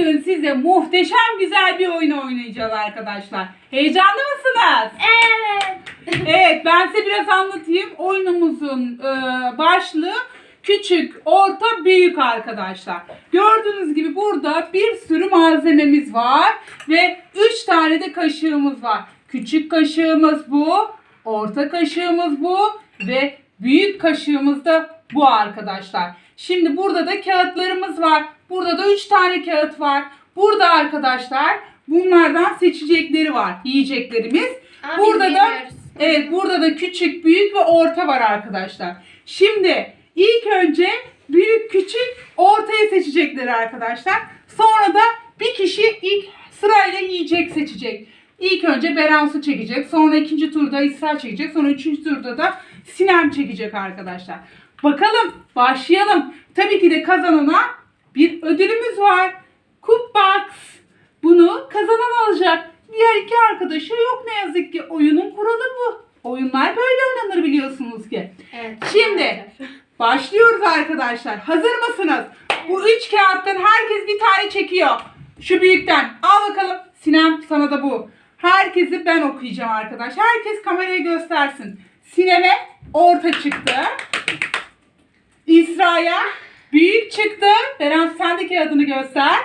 Bugün size muhteşem güzel bir oyun oynayacağız arkadaşlar. Heyecanlı mısınız? Evet. Evet ben size biraz anlatayım. Oyunumuzun e, başlığı küçük, orta, büyük arkadaşlar. Gördüğünüz gibi burada bir sürü malzememiz var ve 3 tane de kaşığımız var. Küçük kaşığımız bu, orta kaşığımız bu ve büyük kaşığımız da bu arkadaşlar. Şimdi burada da kağıtlarımız var. Burada da 3 tane kağıt var. Burada arkadaşlar bunlardan seçecekleri var. Yiyeceklerimiz. Ama Burada da evet burada da küçük, büyük ve orta var arkadaşlar. Şimdi ilk önce büyük, küçük, ortayı seçecekleri arkadaşlar. Sonra da bir kişi ilk sırayla yiyecek seçecek. İlk önce Beransu çekecek. Sonra ikinci turda İsra çekecek. Sonra üçüncü turda da Sinem çekecek arkadaşlar. Bakalım başlayalım. Tabii ki de kazanana bir ödülümüz var. Cookbox. Bunu kazanan alacak. Diğer iki arkadaşı yok ne yazık ki. Oyunun kuralı bu. Oyunlar böyle oynanır biliyorsunuz ki. Evet. Şimdi başlıyoruz arkadaşlar. Hazır mısınız? Bu üç kağıttan herkes bir tane çekiyor. Şu büyükten. Al bakalım. Sinem sana da bu. Herkesi ben okuyacağım arkadaşlar. Herkes kameraya göstersin. Sinem'e orta çıktı. İsra'ya büyük çıktı. Beren sen de kağıdını göster.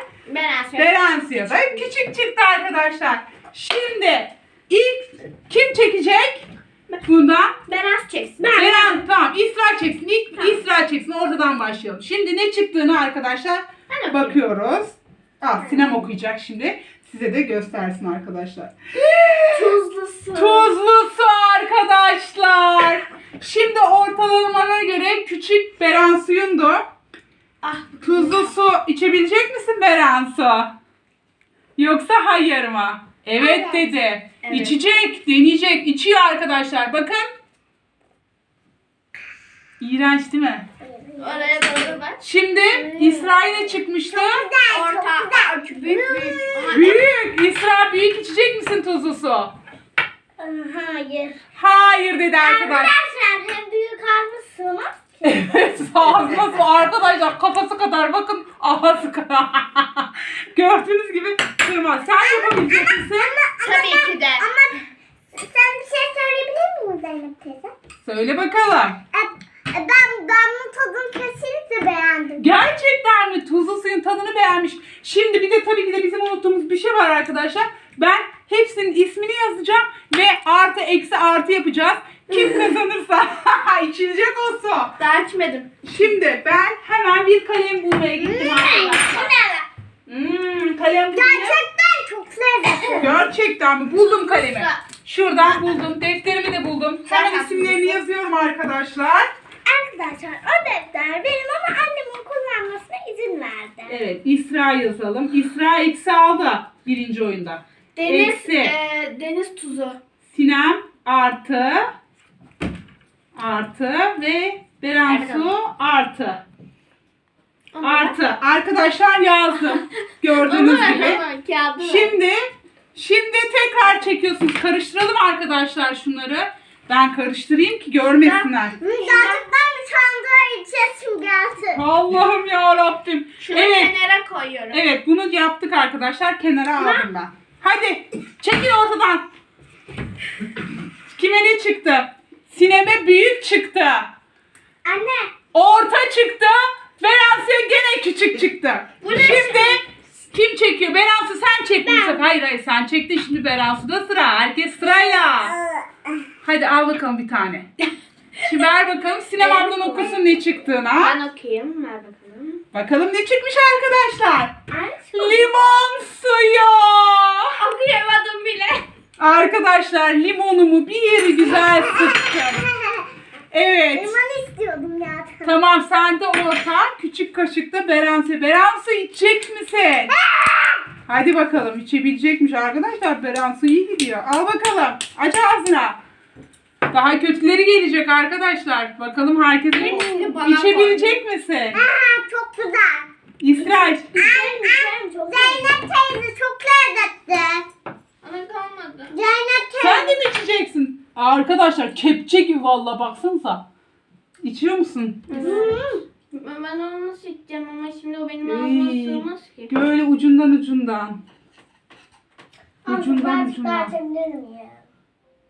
Asya. Berensi'ye da küçük çıktı arkadaşlar. Şimdi ilk kim çekecek? Bundan az çeksin. Beren tamam İsra çeksin. İlk Tamam. İsra çeksin. Ortadan başlayalım. Şimdi ne çıktığını arkadaşlar Ben bakıyoruz. Al Sinem okuyacak şimdi. Size de göstersin arkadaşlar. Tuzlu su. Tuzlu su arkadaşlar. Şimdi ortalamana göre küçük Beren suyundu. Ah. Tuzlu su içebilecek misin Beren su? Yoksa hayır mı? Evet, Evet. dedi. Evet. İçecek, deneyecek. İçiyor arkadaşlar. Bakın. İğrenç değil mi? Oraya doğru bak. Şimdi İsrail'e çıkmıştı. Orta. Büyük büyük. Ama Büyük. İsra büyük içecek misin tuzlu su? Hayır. Hayır dedi arkadaşlar. Arkadaşlar hem büyük ağzı sığmaz. Evet ağzına su arkadaşlar kafası kadar bakın ağzı kadar. Gördüğünüz gibi sığmaz. Sen yapabilecek misin? Tabii ki de. Ama sen bir şey söyleyebilir miyim Zeynep teyze? Söyle bakalım. E, e, Ben damla tadını kesinlikle beğendim. Gerçekten mi? Tuzlu suyun tadını beğenmiş. Şimdi bir de tabii ki de bizim unuttuğumuz bir şey var arkadaşlar. Ben hepsinin ismini yazacağım ve artı eksi artı yapacağız. Kim kazanırsa içilecek o su. Daha içmedim. Şimdi ben hemen bir kalem bulmaya gittim arkadaşlar. Hmm, kalem bulmaya. Gerçekten çok lezzetli. Gerçekten mi? Buldum kalemi. Şuradan buldum. Defterimi de buldum. Hemen isimlerini yazıyorum arkadaşlar. Arkadaşlar o defter benim ama annemin kullanmasına izin verdi. Evet İsra yazalım. İsra eksi aldı birinci oyunda. Deniz, Eksi. e, deniz tuzu. Sinem artı artı ve Beransu artı. Artı. Arkadaşlar yazdım. Gördüğünüz gibi. Şimdi şimdi tekrar çekiyorsunuz. Karıştıralım arkadaşlar şunları. Ben karıştırayım ki görmesinler. Bir sandığa içesim geldi. Allah'ım ya Rabbim. Şunu Evet. kenara koyuyorum. Evet bunu yaptık arkadaşlar. Kenara aldım ben. Hadi çekil ortadan. Kime ne çıktı? Sineme büyük çıktı. Anne. Orta çıktı. Beransu'ya gene küçük çıktı. Şimdi kim çekiyor? Beransu sen çek bu sefer. Hayır hayır sen çektin şimdi Beransu'da sıra. Herkes sırayla. Hadi al bakalım bir tane. Şimdi ver bakalım Sinem ablan okusun ne çıktığına. Ben okuyayım. Ver bakalım. Bakalım ne çıkmış arkadaşlar. Limon suyu. Arkadaşlar limonumu bir yeri güzel sıktım. Evet. Limon istiyordum ya. Tamam sen de orta küçük kaşıkta Berense. Berense içecek misin? Hadi bakalım içebilecekmiş arkadaşlar. Berense iyi gidiyor. Al bakalım. Aç ağzına. Daha kötüleri gelecek arkadaşlar. Bakalım herkes bana içebilecek misin? Aa, çok güzel. İsrail. Zeynep teyze çok lezzetli. Ama kalmadı. Zeynep. Sen de mi içeceksin? Arkadaşlar kepçe gibi valla baksanıza. İçiyor musun? Ben onu nasıl içeceğim ama şimdi o benim Ey, ağzıma sığmaz ki. Böyle ucundan ucundan. Ama Ucundan ucundan. miyim?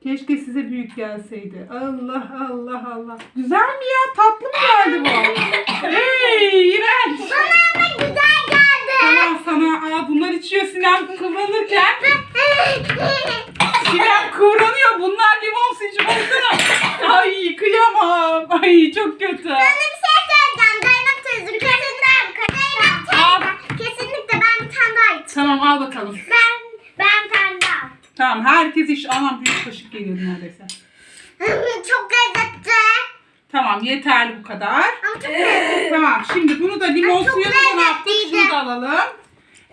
Keşke size büyük gelseydi. Allah Allah Allah. Güzel mi ya? Tatlı mı geldi bu? Hey iğrenç. Bana ama güzel geldi. Tamam sana. Aa, bunlar içiyor Sinem kıvranırken. Sinem kıvranıyor. Bunlar limon suyu. Baksana. Ay kıyamam. Ay çok kötü. Sana bir şey söyleyeceğim. Zeynep teyze kesinlikle. Al. teyze. Kesinlikle ben bir tane daha içeceğim. Tamam al bakalım. Ben, ben bir tane daha. Tamam herkes iç. Anam büyük kaşık geliyordu neredeyse. Çok lezzetli. Tamam yeterli bu kadar. Ama çok lezzetli. Tamı şimdi bunu da limon yaptık? lezzetliydi. Şunu da alalım.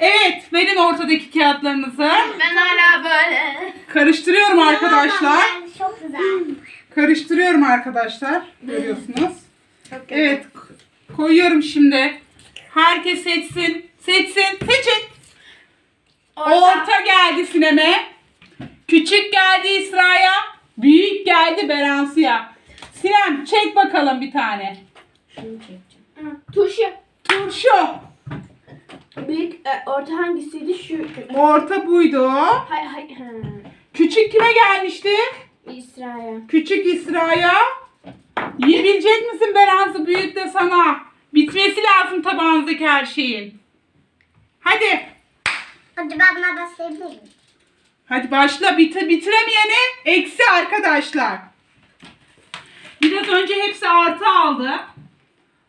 Evet verin ortadaki kağıtlarınızı. Ben hala böyle. Karıştırıyorum arkadaşlar. Çok güzel. Karıştırıyorum arkadaşlar. Görüyorsunuz. Çok kötü. Evet koyuyorum şimdi. Herkes seçsin. Seçsin. Seçin. Orta. Orta geldi Sinem'e. Küçük geldi İsra'ya. Büyük geldi Beransu'ya. Sinem çek bakalım bir tane. Şunu çekeceğim. Turşu. Turşu. Büyük, e, orta hangisiydi? Şu. Orta buydu. Hay hay. Hı. Küçük kime gelmişti? İsra'ya. Küçük İsra'ya. Yiyebilecek misin Beransu? Büyük de sana. Bitmesi lazım tabağınızdaki her şeyin. Hadi. Hadi ben buna? Hadi başla. Bit bitiremeyene eksi arkadaşlar. Biraz önce hepsi artı aldı.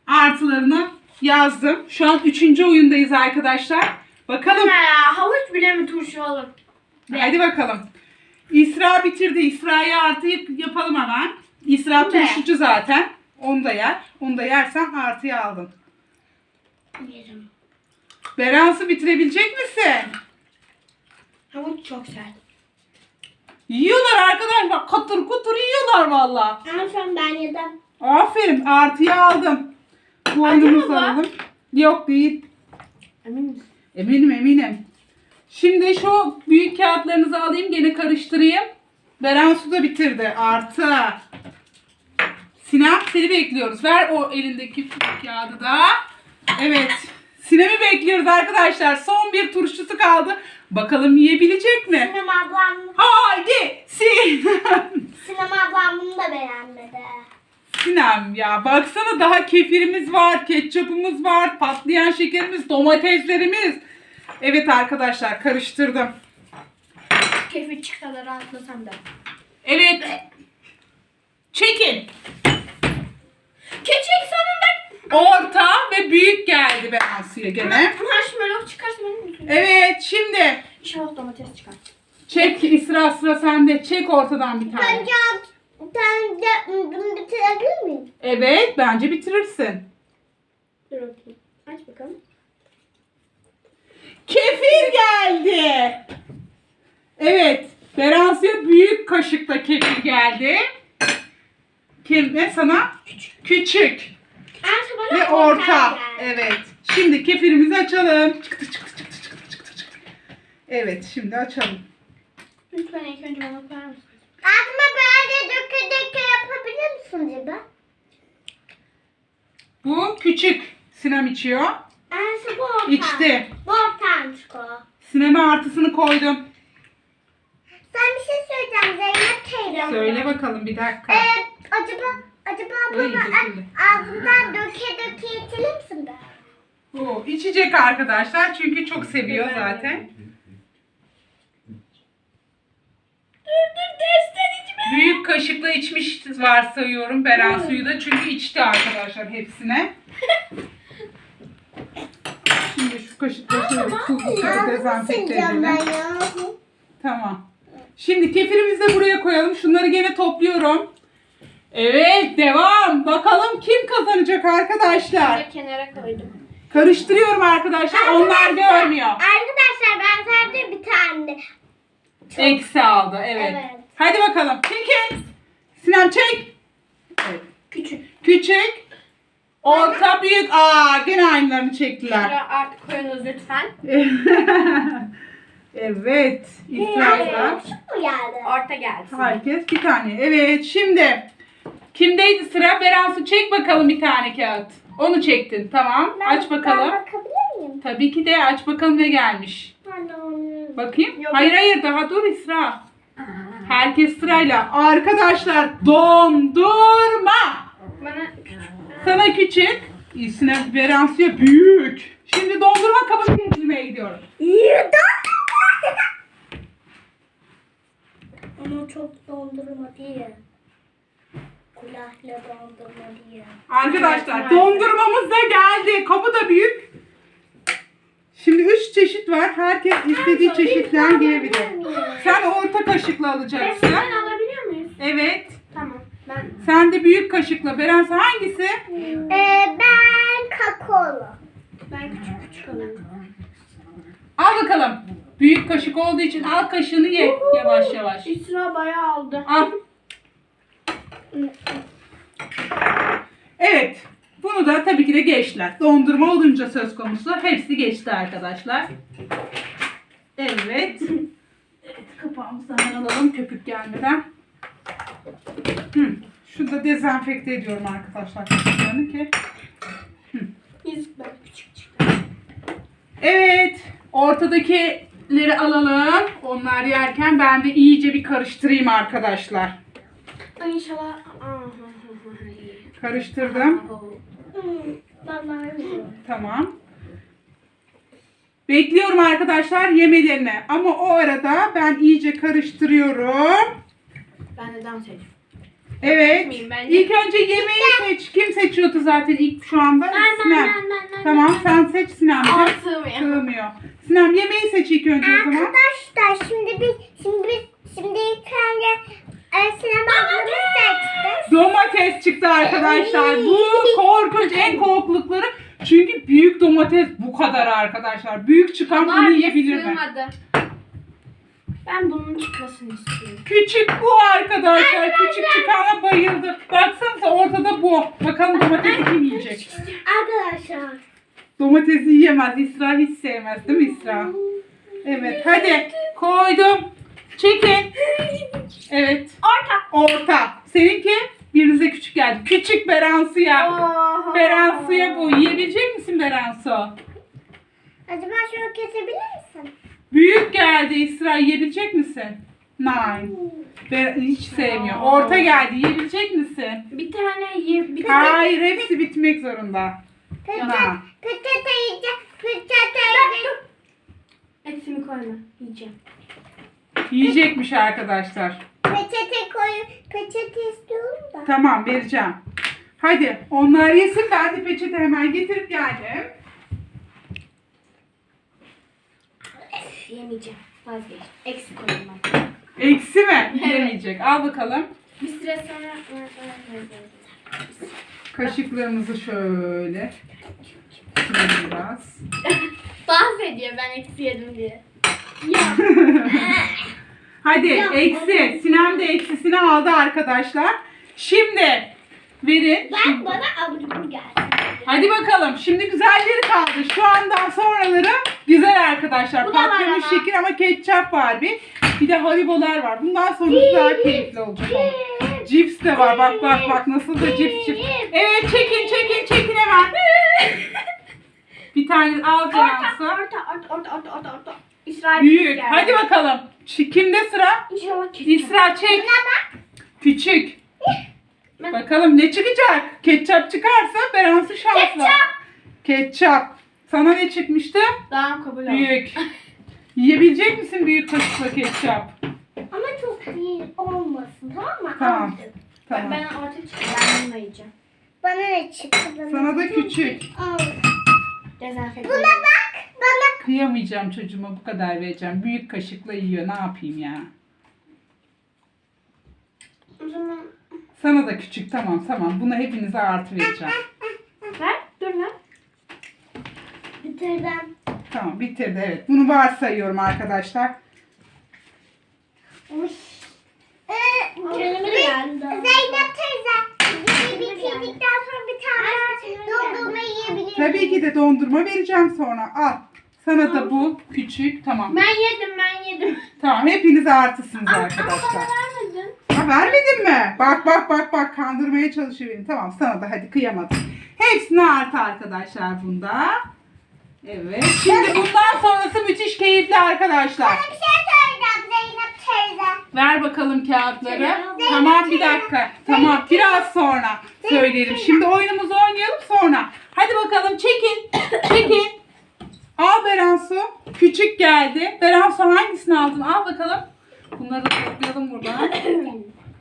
Artılarını yazdım. Şu an üçüncü oyundayız arkadaşlar. Bakalım. Ya? Havuç bile mi turşu olur? Hadi bakalım. İsra bitirdi. İsra'ya artı yap- yapalım hemen. İsra Bu ne? turşucu zaten. Onu da yer. Onu da yersen artıyı aldın. Yerim. Beransı bitirebilecek misin? Havuç çok sert. Yiyorlar arkadaşlar. Katır kutur yiyorlar valla. Ama şu an ben yedim. Aferin. Artıyı aldım. Bu oyunumuzu bu? alalım. Yok değil. Emin misin? Eminim eminim. Şimdi şu büyük kağıtlarınızı alayım. Gene karıştırayım. Beransu da bitirdi. Artı. Sinem seni bekliyoruz. Ver o elindeki kağıdı da. Evet. Sinem'i bekliyoruz arkadaşlar. Son bir turşusu kaldı. Bakalım yiyebilecek mi? Sinem ablam, Haydi Sinem. Sinem ablam bunu da beğenmedi. Sinem ya baksana daha kefirimiz var, ketçapımız var, patlayan şekerimiz, domateslerimiz. Evet arkadaşlar karıştırdım. Keyfi çıksa da rahatlasam da. Evet. Çekin. Keçek sonunda. Orta ve büyük geldi Benansu'ya gene. Marshmallow çıkarsa benim bütün. Evet şimdi İnşallah domates çıkar. çek İsra sıra sende. Çek ortadan bir tane. Bence bence bunu bitirebilir miyim? Evet bence bitirirsin. Dur bakayım. Aç bakalım. Kefir geldi. Evet. Beransu'ya büyük kaşıkla kefir geldi. Kim ne sana? Küçük. Küçük. Ve orta. Evet. Şimdi kefirimizi açalım. Çıktı çıktı çıktı çıktı çıktı çıktı. Evet şimdi açalım. Lütfen ilk önce bana koyar mısın? Döke misin Ciba? Bu küçük. Sinem içiyor. Ayşe bu orta. İçti. Bu ortaymış o. Sinem'e artısını koydum. Sen bir şey söyleyeceğim Zeynep teyze. Söyle bakalım bir dakika. Ee, acaba acaba bana döküldü. ağzından döke döke içilir misin be? Bu içecek arkadaşlar çünkü çok seviyor zaten. Dur dur içme. Büyük kaşıkla içmiş varsayıyorum Beren suyu da çünkü içti arkadaşlar hepsine. Şimdi şu kaşıkla şöyle tuzlu şöyle dezenfekte edelim. ya. Tamam. Şimdi kefirimizi de buraya koyalım. Şunları gene topluyorum. Evet devam. Bakalım kim kazanacak arkadaşlar. Şöyle kenara koydum. Karıştırıyorum arkadaşlar. Onlar görmüyor. Arkadaşlar ben sadece bir tane. Eksi aldı. Evet. Evet. Hadi bakalım. Çekin. Sinem çek. Evet. Küçük. Küçük. Orta büyük. Aa gene aynılarını çektiler. Şuraya artık koyunuz lütfen. evet. Küçük geldi? Orta gelsin. Herkes bir tane. Evet şimdi. Kimdeydi sıra? Beransu çek bakalım bir tane kağıt. Onu çektin. Tamam. Ben- aç bakalım. Ben bakabilir miyim? Tabii ki de aç bakalım ne gelmiş. Bakayım. Yok. Hayır hayır daha dur İsra. Herkes sırayla. Arkadaşlar dondurma. Bana küçük. Sana küçük. İsine Beransu'ya büyük. Şimdi dondurma kabını getirmeye gidiyorum. Ama çok dondurma değil. Kulakla dondurma değil. Arkadaşlar dondurmamız da geldi. Kabı da büyük. Şimdi üç çeşit var. Herkes istediği çeşitten yiyebilir. Sen orta kaşıkla alacaksın. Sen alabiliyor muyuz? Evet. Tamam. Ben Sen de büyük kaşıkla. Beransu hangisi? Ee, ben kakaolu. ben küçük küçük alayım. Al bakalım. Büyük kaşık olduğu için al kaşığını ye yavaş yavaş. İsra bayağı aldı. Al. Evet. Bunu da tabii ki de geçtiler. Dondurma olunca söz konusu hepsi geçti arkadaşlar. Evet. Evet kapağımızı hemen alalım köpük gelmeden. Hı. Şunu da dezenfekte ediyorum arkadaşlar kapaklarını ki. Küçük. Evet. Ortadakileri alalım. Onlar yerken ben de iyice bir karıştırayım arkadaşlar. İnşallah. Karıştırdım. Tamam. Bekliyorum arkadaşlar yemelerini. Ama o arada ben iyice karıştırıyorum. Ben de dans edeyim. Evet. İlk önce yemeği seç. Kim seçiyordu zaten ilk şu anda? Ben ben Sinem. ben ben ben. Tamam sen seç Sinem'ciğim. Aa, sığmıyor. Sığmıyor. Sinem yemeği seç ilk önce o zaman. Arkadaşlar şimdi biz şimdi biz şimdi ilk önce Domates çıktı arkadaşlar. Bu korkunç en korkulukları. Çünkü büyük domates bu kadar arkadaşlar. Büyük çıkan bunu yiyebilir mi? sığmadı. Ben bunun çıkmasını istiyorum. Küçük bu arkadaşlar. Küçük çıkana bayıldım. Baksanıza ortada bu. Bakalım domatesi kim yiyecek? Arkadaşlar. Domatesi yiyemez. İsra hiç sevmez değil mi İsra? Evet hadi koydum. Çekin. Evet. Orta. Orta. Seninki birinize küçük geldi. Küçük Beransu'ya. Oha. Beransu'ya bu. Yiyebilecek misin Beransu? Acaba şunu kesebilir misin? Büyük geldi İsra. Yiyebilecek misin? Nine. Be- hiç sevmiyor. Orta geldi. Yiyebilecek misin? Bir tane ye. Bir tane. Hayır hepsi bitmek zorunda. Peçete, Na. peçete yiyeceğim. Peçete yiyeceğim. Eksimi koyma. Yiyeceğim. Yiyecekmiş arkadaşlar. Peçete koy. Peçete istiyorum da. Tamam vereceğim. Hadi onlar yesin ben de peçete hemen getirip geldim. Yemeyeceğim. Vazgeç. Eksi koyayım ben. Eksi mi? Yemeyecek. Al bakalım. Bir süre sonra... Kaşıklarımızı şöyle. Şöyle biraz. Dans ediyor ben eksi yedim diye. Ya. Hadi Ya, eksi. Sinem de eksisini aldı arkadaşlar. Şimdi verin. Ben bana cubur gelsin. Hadi bakalım. Şimdi güzelleri kaldı. Şu andan sonraları güzel arkadaşlar. Bu da var Patlamış ama. şeker ama ketçap var bir. Bir de haribolar var. Bundan sonrası daha keyifli olacak. Cips de var. Bak bak bak nasıl da cips cips. Evet çekin çekin çekin hemen. Bir tane al Orta, Cansu. orta, orta, orta, orta, orta. İsrail Büyük. geldi. Hadi bakalım. Ç- Kimde sıra? İnşallah ketçap. İsra çek. Küçük. Ben- Bakalım ne çıkacak? Ketçap çıkarsa Beransu şanslı. Ketçap. Ketçap. Sana ne çıkmıştı? Tamam kabul ol. Büyük. Yiyebilecek misin büyük kaşıkla ketçap? Ama çok iyi olmasın tamam mı? Tamam. Aldım. Tamam. Ben çıktı. Ben bunu yiyeceğim. Bana ne çıktı? Bana Sana da küçük. Al. Dezenfekte. Buna bak. Bana Kıyamayacağım çocuğuma bu kadar vereceğim. Büyük kaşıkla yiyor. Ne yapayım ya? O zaman Sana da küçük tamam tamam. Buna hepinize artı vereceğim. ver. Dur lan. bitirdim. Tamam bitirdi evet. Bunu varsayıyorum arkadaşlar. Uş. Ee, Kendime de geldi. Zeynep teyze. Yemeği bitirdikten sonra bir tane dondurma yiyebilir Tabii ki de dondurma vereceğim sonra. Al. Sana da bu küçük. Tamam. Ben yedim ben yedim. Tamam hepinize artısınız Ama arkadaşlar. bana vermedin. Ha vermedin mi? Bak bak bak bak kandırmaya çalışıyor beni. Tamam sana da hadi kıyamadım. Hepsine artı arkadaşlar bunda. Evet. Şimdi bundan sonrası müthiş keyifli arkadaşlar. Bir şey söyleyeceğim Zeynep teyze. Ver bakalım kağıtları. Zeynep Tamam bir teyze. dakika. Tamam biraz sonra söyleyelim. Şimdi oyunumuzu oynayalım sonra. Hadi bakalım çekin. Çekin. Al Beransu. Küçük geldi. Beransu hangisini aldın? Al bakalım. Bunları da toplayalım buradan.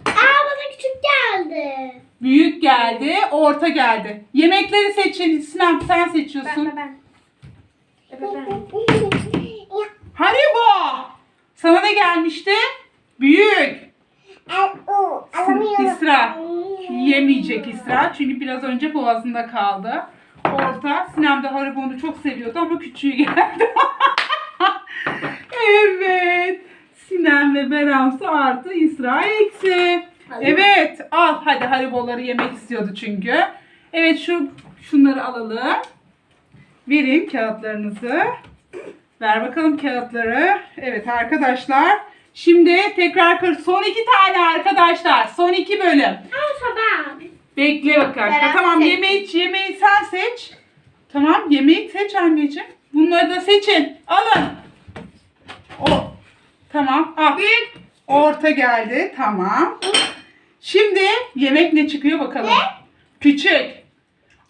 Aa bana küçük geldi. Büyük geldi. Orta geldi. Yemekleri seçin. Sinan sen seçiyorsun. Ben ben. Ben ben. Haribo. Sana ne gelmişti? Büyük. alamıyorum. İsra. Yemeyecek İsra. Çünkü biraz önce boğazında kaldı. Orta. Sinem de Haribo'nu çok seviyordu ama küçüğü geldi. evet. Sinem ve Beransu artı İsra eksi. Evet. Al hadi Haribo'ları yemek istiyordu çünkü. Evet şu şunları alalım. Verin kağıtlarınızı. Ver bakalım kağıtları. Evet arkadaşlar. Şimdi tekrar kır. Son iki tane arkadaşlar. Son iki bölüm. Al sabah. Bekle bakalım. Beren tamam seç. yemeği, yemeği sen seç. Tamam yemeği seç anneciğim. Bunları da seçin. Alın. O. Tamam. Al. Büyük. Orta geldi. Tamam. Şimdi yemek ne çıkıyor bakalım. Küçük.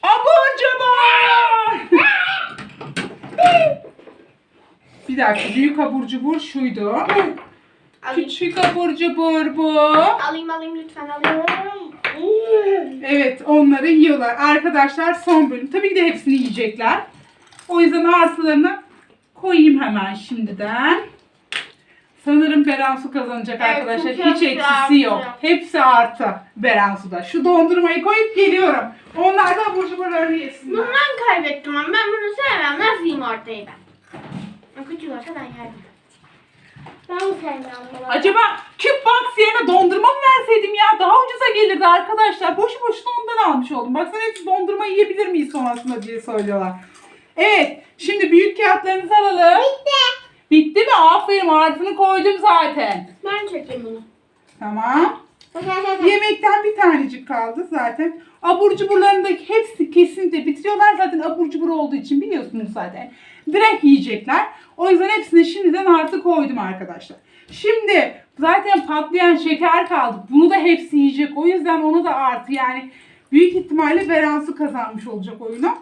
Abur cubur. Bir dakika. Büyük abur cubur şuydu. Küçük abur cubur bu. Alayım alayım lütfen alayım. Evet onları yiyorlar. Arkadaşlar son bölüm. Tabii ki de hepsini yiyecekler. O yüzden artılarını koyayım hemen şimdiden. Sanırım Beransu kazanacak Evet, arkadaşlar. çünkü Hiç hepsi eksisi artı. yok. Hepsi artı Beransu'da. Şu dondurmayı koyup geliyorum. Onlar da abur cuburlarını yesinler. Bunu ben kaybettim ama ben bunu sevmem. Nasıl yiyeyim ortayı ben? Küçük olsa ben yerim. Ben sevmem bunu. Acaba küp box yerine dondurma mı verseydim ya? Daha ucuza gelirdi arkadaşlar. Boşu boşuna ondan almış oldum. Baksana hepsi dondurma yiyebilir miyiz sonrasında diye söylüyorlar. Evet. Şimdi büyük kağıtlarınızı alalım. Bitti. Bitti mi? Aferin artıını koydum zaten. Ben çekeyim bunu. Tamam. Yemekten bir tanecik kaldı zaten. Abur cuburlarını da hepsi kesinlikle bitiriyorlar. Zaten abur cubur olduğu için biliyorsunuz zaten. Direkt yiyecekler. O yüzden hepsini şimdiden artı koydum arkadaşlar. Şimdi zaten patlayan şeker kaldı. Bunu da hepsi yiyecek. O yüzden onu da artı yani büyük ihtimalle Beransu kazanmış olacak oyunu.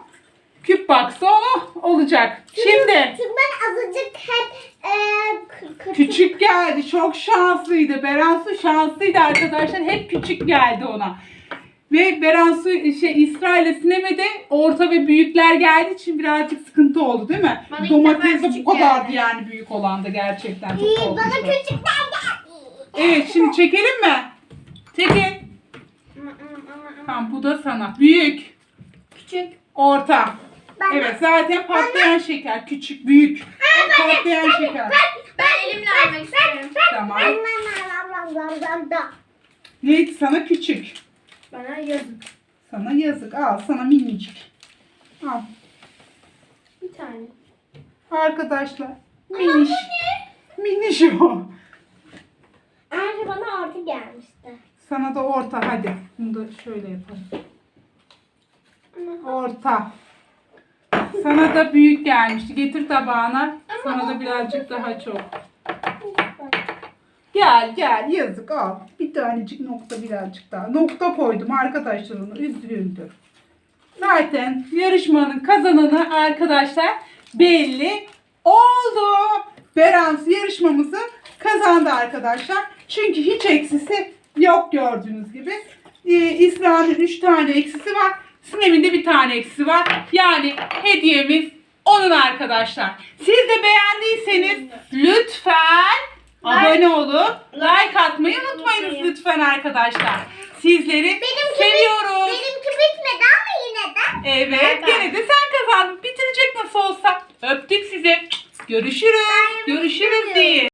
Küp baksa onu olacak. Şimdi Çünkü ben azıcık hep e. Küçük geldi. Çok şanslıydı. Beransu şanslıydı arkadaşlar. Hep küçük geldi ona. Ve Beransu şey İsrail'e sinemede orta ve büyükler geldiği için birazcık sıkıntı oldı değil mi? Bana ilk Domates de bu küçük kadardı geldi. yani büyük olan da gerçekten çok İyi, korkunçtu. bana küçükler geldi. Evet şimdi çekelim mi? Çekin. Tamam bu da sana. Büyük, Küçük. orta. Ben- Evet zaten patlayan şeker. Küçük, büyük. Patlayan şeker. Ben elimle almak istiyorum. Tamam. Neydi sana küçük? Bana yazık. Sana yazık. Al sana minicik. Al. Bir tane. Arkadaşlar. Miniş. Miniş o. Ayrıca bana orta gelmişti. Sana da orta hadi. Bunu da şöyle yapalım. Orta. Sana da büyük gelmişti. Getir tabağına. Sana da birazcık daha çok. Gel gel yazık al. Bir tanecik nokta birazcık daha. Nokta koydum arkadaşlar onu. Üzüldü. Zaten yarışmanın kazananı arkadaşlar belli oldu. Berans yarışmamızı kazandı arkadaşlar. Çünkü hiç eksisi yok gördüğünüz gibi. Ee, İsra'nın 3 tane eksisi var. Sinem'in de bir tane eksisi var. Yani hediyemiz onun arkadaşlar. Siz de beğendiyseniz lütfen abone olup like atmayı unutmayınız lütfen arkadaşlar. Sizleri seviyoruz. Benimki bitmedi ama yine de. Evet gene de sen kazandın. Bitirecek nasıl olsa. Öptük sizi. Görüşürüz. Görüşürüz deyin.